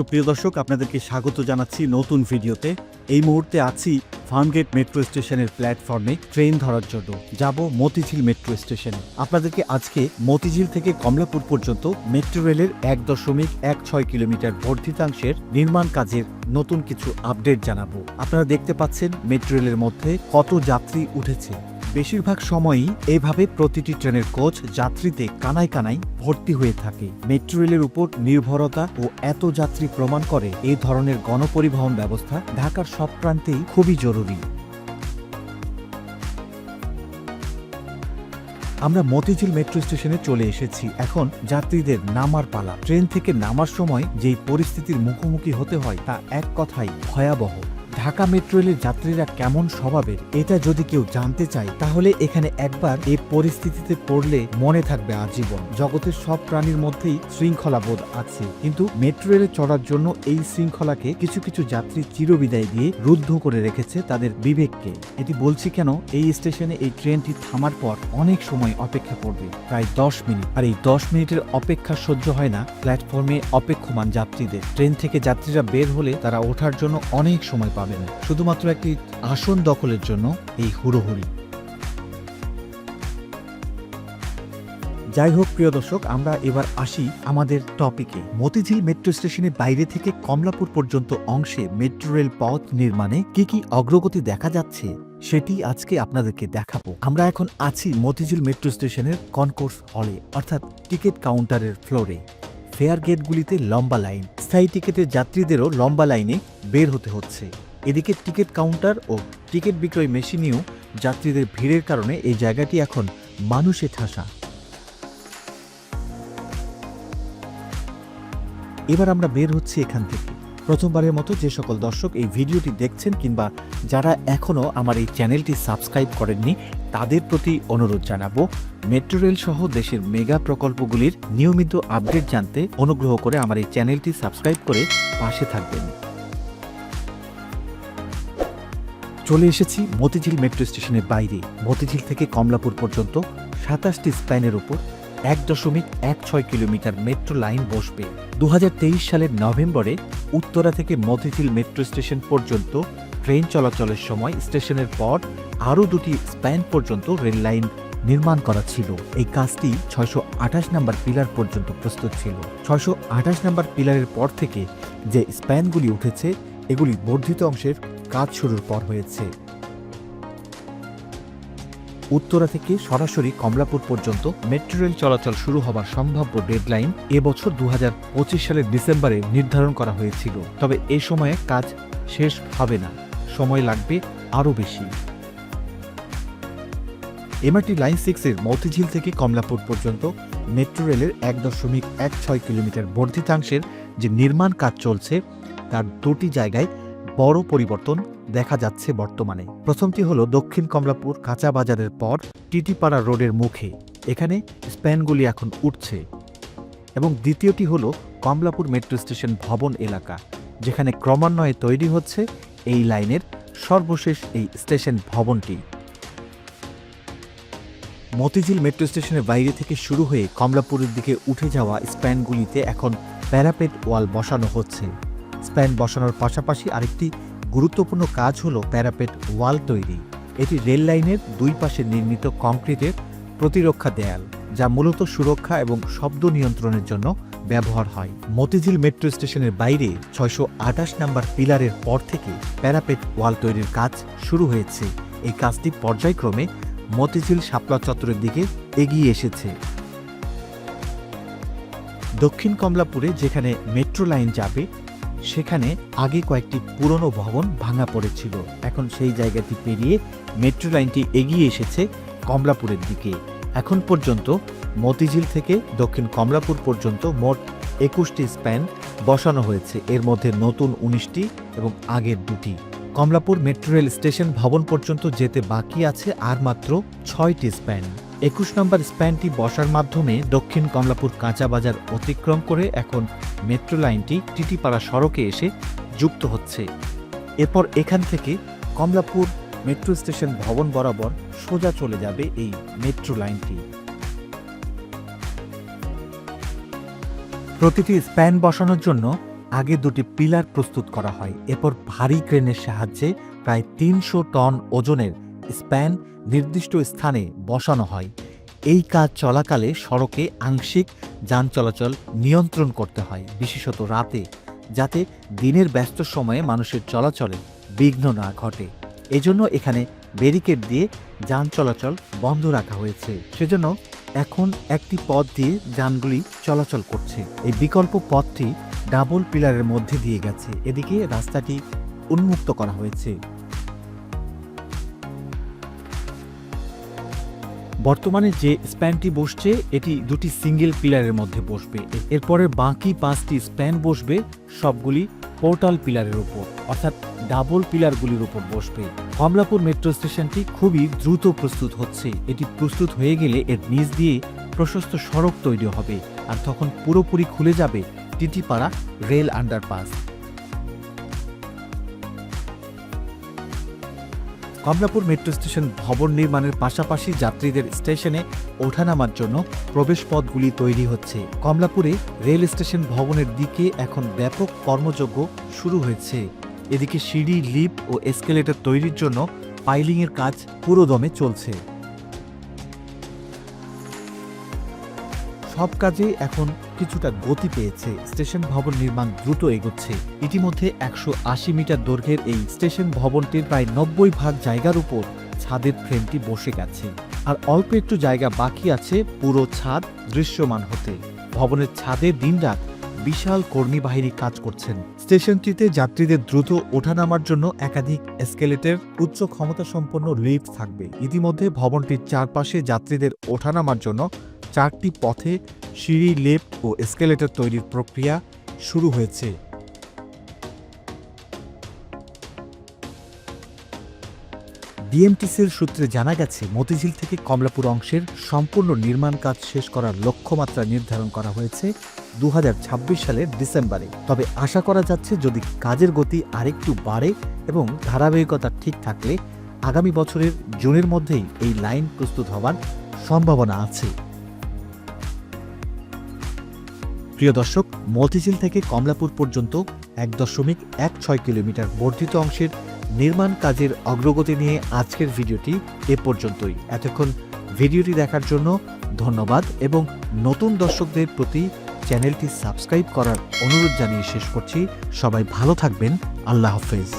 সুপ্রিয় দর্শক, আপনাদেরকে স্বাগত জানাচ্ছি নতুন ভিডিওতে। এই মুহূর্তে আছি ফার্মগেট মেট্রো স্টেশনের প্ল্যাটফর্মে ট্রেন ধরার জন্য। যাব মতিঝিল মেট্রো স্টেশনে। আপনাদেরকে আজকে মতিঝিল থেকে কমলাপুর পর্যন্ত মেট্রো রেলের এক দশমিক এক ছয় কিলোমিটার বর্ধিতাংশের নির্মাণ কাজের নতুন কিছু আপডেট জানাব। আপনারা দেখতে পাচ্ছেন মেট্রো রেলের মধ্যে কত যাত্রী উঠেছে। বেশিরভাগ সময়ই এভাবে প্রতিটি ট্রেনের কোচ যাত্রীতে কানায় কানায় ভর্তি হয়ে থাকে। মেট্রো রেলের উপর নির্ভরতা ও এত যাত্রী প্রমাণ করে এই ধরনের গণপরিবহন ব্যবস্থা ঢাকার সব প্রান্তেই খুবই জরুরি। আমরা মতিঝিল মেট্রো স্টেশনে চলে এসেছি। এখন যাত্রীদের নামার পালা। ট্রেন থেকে নামার সময় যেই পরিস্থিতির মুখোমুখি হতে হয় তা এক কথাই ভয়াবহ। ঢাকা মেট্রো রেলের যাত্রীরা কেমন স্বভাবের, এটা যদি কেউ জানতে চায়, তাহলে এখানে একবার এই পরিস্থিতিতে পড়লে মনে থাকবে আজীবন। জগতের সব প্রাণীর মধ্যেই শৃঙ্খলা বোধ আছে। কিন্তু মেট্রো রেলে চড়ার জন্য এই শৃঙ্খলাকে কিছু কিছু যাত্রী চিরবিদায় দিয়ে রুদ্ধ করে রেখেছে তাদের বিবেককে। এটি বলছি কেন? এই স্টেশনে এই ট্রেনটি থামার পর অনেক সময় অপেক্ষা করবে, প্রায় দশ মিনিট। আর এই দশ মিনিটের অপেক্ষা সহ্য হয় না, প্ল্যাটফর্মে অপেক্ষমান যাত্রীদের। ট্রেন থেকে যাত্রীরা বের হলে তারা ওঠার জন্য অনেক সময় পাবেন। শুধুমাত্র একটি আসন দখলের জন্য এই হুড়োহুড়ি। যাই হোক, প্রিয় দর্শক, আমরা এবার আসি আমাদের টপিকে। মতিঝিল মেট্রো স্টেশনের বাইরে থেকে কমলাপুর পর্যন্ত অংশে মেট্রো রেল পথ নির্মাণে কি কি অগ্রগতি দেখা যাচ্ছে, সেটি আজকে আপনাদেরকে দেখাবো। আমরা এখন আছি মতিঝিল মেট্রো স্টেশনের কনকোর্স হলে, অর্থাৎ টিকিট কাউন্টারের ফ্লোরে। ফেয়ার গেটগুলিতে লম্বা লাইন, স্থায়ী টিকিটের যাত্রীদেরও লম্বা লাইনে বের হতে হচ্ছে। এদিকে টিকিট কাউন্টার ও টিকিট বিক্রয় মেশিনেও যাত্রীদের ভিড়ের কারণে এই জায়গাটি এখন মানুষে ঠাসা। এবার আমরা বের হচ্ছি এখান থেকে। প্রথমবারের মতো যে সকল দর্শক এই ভিডিওটি দেখছেন কিংবা যারা এখনও আমার এই চ্যানেলটি সাবস্ক্রাইব করেননি, তাদের প্রতি অনুরোধ জানাব, মেট্রো রেল সহ দেশের মেগা প্রকল্পগুলির নিয়মিত আপডেট জানতে অনুগ্রহ করে আমার এই চ্যানেলটি সাবস্ক্রাইব করে পাশে থাকবেন। চলে এসেছি মতিঝিল মেট্রো স্টেশনের বাইরে। মতিঝিল থেকে কমলাপুর পর্যন্ত সাতাশটি স্প্যানের উপর এক দশমিক এক ছয় কিলোমিটার মেট্রো লাইন বসবে। দু হাজার তেইশ সালের নভেম্বরে উত্তরা থেকে মতিঝিল মেট্রো স্টেশন পর্যন্ত ট্রেন চলাচলের সময় স্টেশনের পর আরও দুটি স্প্যান পর্যন্ত রেল লাইন নির্মাণ করা ছিল। এই কাজটি ছয়শো আঠাশ নম্বর পিলার পর্যন্ত প্রস্তুত ছিল। ছয়শো আঠাশ নম্বর পিলারের পর থেকে যে স্প্যানগুলি উঠেছে এগুলি বর্ধিত অংশের কাজ শুরুর পর হয়েছে। উত্তরা থেকে সরাসরি কমলাপুর পর্যন্ত মেট্রো রেল চলাচল শুরু হবার সম্ভাব্য ডেডলাইন এবছর দু হাজার পঁচিশ সালের ডিসেম্বরে নির্ধারণ করা হয়েছিল। তবে এ সময়ে কাজ শেষ হবে না। সময় লাগবে আরও বেশি। এমআরটি লাইন সিক্সের মতিঝিল থেকে কমলাপুর পর্যন্ত মেট্রো রেলের এক দশমিক এক ছয় কিলোমিটার বর্ধিতাংশের যে নির্মাণ কাজ চলছে তার দুটি জায়গায় বড় পরিবর্তন দেখা যাচ্ছে বর্তমানে। প্রথমটি হলো দক্ষিণ কমলাপুর কাঁচা বাজারের পর টিটিপাড়া রোডের মুখে। এখানে স্প্যানগুলি এখন উঠছে। এবং দ্বিতীয়টি হলো কমলাপুর মেট্রো স্টেশন ভবন এলাকা, যেখানে ক্রমান্বয়ে তৈরি হচ্ছে এই লাইনের সর্বশেষ এই স্টেশন ভবনটি। মতিঝিল মেট্রো স্টেশনের বাইরে থেকে শুরু হয়ে কমলাপুরের দিকে উঠে যাওয়া স্প্যানগুলিতে এখন প্যারাপেট ওয়াল বসানো হচ্ছে। স্প্যান বসানোর পাশাপাশি আরেকটি গুরুত্বপূর্ণ কাজ হল প্যারাপেট ওয়াল তৈরি। এটি রেল লাইনের দুই পাশে নির্মিত কংক্রিটের প্রতিরক্ষা দেয়াল, যা মূলত সুরক্ষা এবং শব্দ নিয়ন্ত্রণের জন্য ব্যবহার হয়। মতিঝিল মেট্রো স্টেশনের বাইরে ছয়শো আঠাশ নম্বর পিলারের পর থেকে প্যারাপেট ওয়াল তৈরির কাজ শুরু হয়েছে। এই কাজটি পর্যায়ক্রমে মতিঝিল শাপলা চত্বরের দিকে এগিয়ে এসেছে। দক্ষিণ কমলাপুরে, যেখানে মেট্রো লাইন যাবে সেখানে আগে কয়েকটি পুরনো ভবন ভাঙা পড়েছিল। এখন সেই জায়গাটি পেরিয়ে মেট্রো লাইনটি এগিয়ে এসেছে কমলাপুরের দিকে। এখন পর্যন্ত মতিঝিল থেকে দক্ষিণ কমলাপুর পর্যন্ত মোট একুশটি স্প্যান বসানো হয়েছে। এর মধ্যে নতুন উনিশটি এবং আগের দুটি। কমলাপুর মেট্রো রেল স্টেশন ভবন পর্যন্ত যেতে বাকি আছে আর মাত্র ছয়টি স্প্যান। একুশ নম্বর স্প্যানটি বসার মাধ্যমে দক্ষিণ কমলাপুর কাঁচা বাজার অতিক্রম করে এখন মেট্রো লাইনটি টিটিপাড়া সড়কে এসে যুক্ত হচ্ছে। এরপর এখান থেকে কমলাপুর মেট্রো স্টেশন ভবন বরাবর সোজা চলে যাবে এই মেট্রো লাইনটি। প্রতিটি স্প্যান বসানোর জন্য আগে দুটি পিলার প্রস্তুত করা হয়। এরপর ভারী ক্রেনের সাহায্যে প্রায় তিনশো টন ওজনের স্প্যান নির্দিষ্ট স্থানে বসানো হয়। এই কাজ চলাকালে সড়কে আংশিক যান চলাচল নিয়ন্ত্রণ করতে হয়, বিশেষত রাতে, যাতে দিনের ব্যস্ত সময়ে মানুষের চলাচলে বিঘ্ন না ঘটে। এজন্য এখানে ব্যারিকেড দিয়ে যান চলাচল বন্ধ রাখা হয়েছে। সেজন্য এখন একটি পথ দিয়ে যানগুলি চলাচল করছে। এই বিকল্প পথটি ডাবল পিলারের মধ্যে দিয়ে গেছে। এদিকে রাস্তাটি উন্মুক্ত করা হয়েছে। বর্তমানে যে স্প্যানটি বসছে, এটি দুটি সিঙ্গেল পিলারের মধ্যে বসবে। এরপরে বাকি পাঁচটি স্প্যান বসবে, সবগুলি পোর্টাল পিলারের উপর, অর্থাৎ ডাবল পিলারগুলির উপর বসবে। কমলাপুর মেট্রো স্টেশনটি খুবই দ্রুত প্রস্তুত হচ্ছে। এটি প্রস্তুত হয়ে গেলে এর নিচ দিয়ে প্রশস্ত সড়ক তৈরি হবে, আর তখন পুরোপুরি খুলে যাবে Titipara rail underpass. Kamalapur metro station ভবন নির্মাণের পাশাপাশি যাত্রীদের স্টেশনে ওঠানামার জন্য প্রবেশপথগুলি তৈরি হচ্ছে। কমলাপুরে রেল স্টেশন ভবনের দিকে এখন ব্যাপক কর্মযজ্ঞ শুরু হয়েছে। এদিকে সিঁড়ি লিপ ও এসকেলেটর তৈরির জন্য পাইলিংয়ের কাজ পুরোদমে চলছে। সব কাজে এখন কিছুটা গতি পেয়েছে, স্টেশন ভবন নির্মাণ দ্রুত এগোচ্ছে। ইতিমধ্যে একশো আশি মিটার দৈর্ঘ্যের এই স্টেশন ভবনটির প্রায় নব্বই ভাগ জায়গার উপর ছাদের ফ্রেমটি বসে গেছে। আর অল্প একটু জায়গা বাকি আছে পুরো ছাদ দৃশ্যমান হতে। ভবনের ছাদে দিনরাত বিশাল কর্মী বাহিনী কাজ করছেন। স্টেশনটিতে যাত্রীদের দ্রুত ওঠানামার জন্য একাধিক এসকেলেটর, উচ্চ ক্ষমতা সম্পন্ন লিফট থাকবে। ইতিমধ্যে ভবনটির চারপাশে যাত্রীদের ওঠানামার জন্য চারটি পথে সিঁড়ি লিফট ও এসকেলেটর তৈরির প্রক্রিয়া শুরু হয়েছে। বিএমটিসির সূত্রে জানা গেছে, মতিঝিল থেকে কমলাপুর অংশের সম্পূর্ণ নির্মাণ কাজ শেষ করার লক্ষ্যমাত্রা নির্ধারণ করা হয়েছে দু হাজার ছাব্বিশ সালের ডিসেম্বরে। তবে আশা করা যাচ্ছে, যদি কাজের গতি আরেকটু বাড়ে এবং ধারাবাহিকতা ঠিক থাকলে, আগামী বছরের জুনের মধ্যেই এই লাইন প্রস্তুত হওয়ার সম্ভাবনা আছে। প্রিয় দর্শক, মতিঝিল থেকে কমলাপুর পর্যন্ত এক দশমিক এক ছয় কিলোমিটার বর্ধিত অংশের নির্মাণ কাজের অগ্রগতি নিয়ে আজকের ভিডিওটি এ পর্যন্তই। এতক্ষণ ভিডিওটি দেখার জন্য ধন্যবাদ এবং নতুন দর্শকদের প্রতি চ্যানেলটি সাবস্ক্রাইব করার অনুরোধ জানিয়ে শেষ করছি। সবাই ভালো থাকবেন। আল্লাহ হাফেজ।